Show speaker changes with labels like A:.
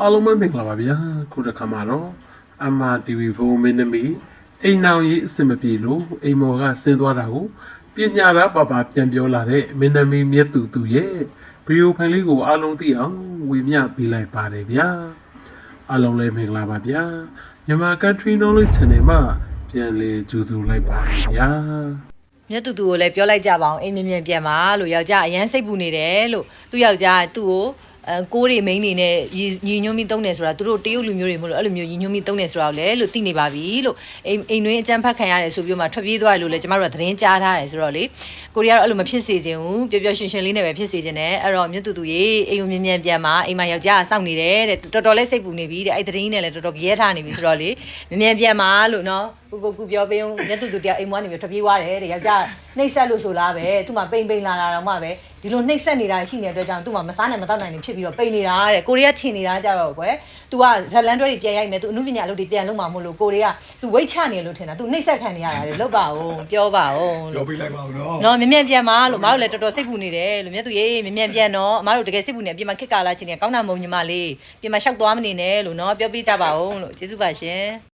A: အားလုံးပဲမင်္ဂလာပါဗျာခုတစ်ခါမှာတော့အမ TV ဖုန်းမင်းသမီးအိမ်နောင်ကြီးအဆင်မပြေလို့အိမ်မော်ကဆင်းသွားတာကိုပညာသားပါပါပြန်ပြောလာတဲ့မင်းသမီးမြတ်သူသူရဲ့ဗီဒီယိုဖိုင်လေးကိုအားလုံးသိအောင်ဝေမျှပေးလိုက်ပါတယ်ဗျာအားလုံးလည်းမင်္ဂလာပါဗျာမြန်မာ Country Knowledge Channel မှာပြန်လေကြိုဆိုလိုက်ပါတယ်ဗျာ
B: မြတ်တူတူကိုလည်းပြောလိုက်ကြပါအောင်အိမ်မြင်မြန်ပြန်ပါလို့ယောက်ျားအရန်စိတ်ပူနေတယ်လို့သူ့ယောက်ျားကသူ့ကို အဲကိုးတွေမိန်းနေနဲ့ညီညွတ်မိတုံးတယ်ဆိုတာသူတို့တရုတ်လူမျိုးတွေမဟုတ်လို့အဲ့လိုမျိုးညီညွတ်မိတုံးတယ်ဆိုတာကိုလည်းလို့သိနေပါပြီလို့အိမ်အိမ်တွင်းအကြမ်းဖက်ခံရတယ်ဆိုပြီးမှထွက်ပြေးသွားတယ်လို့လည်းကျမတို့ကသတင်းကြားထားတယ်ဆိုတော့လေကိုရီးယားတော့အဲ့လိုမဖြစ်စေချင်ဘူးပျော်ပျော်ရွှင်ရွှင်လေးနဲ့ပဲဖြစ်စေချင်တယ်အဲ့တော့မြတ်တူတူရေအိမ်မြင်မြန်ပြန်ပါအိမ်မှာယောက်ျားကစောင့်နေတယ်တဲ့တော်တော်လေးစိတ်ပူနေပြီတဲ့အဲ့သတင်းနဲ့လည်းတော်တော်ရဲထားနေပြီဆိုတော့လေမြင်မြန်ပြန်ပါလို့နော်ကိုကိုကူပြောပေးအောင်မြတ်တူတူတယောက်အိမ်မွားနေပြီထွက်ပြေးသွားတယ်တဲ့ယောက်ျားနှိမ့်ဆက်လို့ဆိုလားပဲသူ့မှာပိန်ပိန်လာတာတော့မှပဲ ဒီလိုနှိမ့်ဆက်နေတာရှိနေတဲ့အတွက်ကြောင့်သူ့မှာမစားနိုင်မတော့နိုင်နေဖြစ်ပြီးတော့ပိန်နေတာတဲ့ကိုရီးယားထင်နေတာကြတော့ကွယ် तू ကဇလန်တွဲတွေပြန်ရိုက်မယ် तू အမှုပညာအလုပ်တွေပြန်လုပ်မှာမို့လို့ကိုရီးယား तू ဝိတ်ချနေလို့ထင်တာ तू နှိမ့်ဆက်ခံနေရတာလေလောက်ပါဦးပြောပါဦး
C: ပြောပြလိုက်ပါဦးနော်
B: နော်မြင်မြန်ပြန်ပါလို့မအားတို့လည်းတော်တော်စိတ်ပူနေတယ်လို့မြတ်သူရေမြင်မြန်ပြန်တော့အမတို့တကယ်စိတ်ပူနေပြင်မှာခက်ကာလာချင်းနေကောင်းတာမုံညီမလေးပြင်မှာရှောက်သွားမနေနဲ့လို့နော်ပြောပြကြပါဦးလို့ကျေးဇူးပါရှင်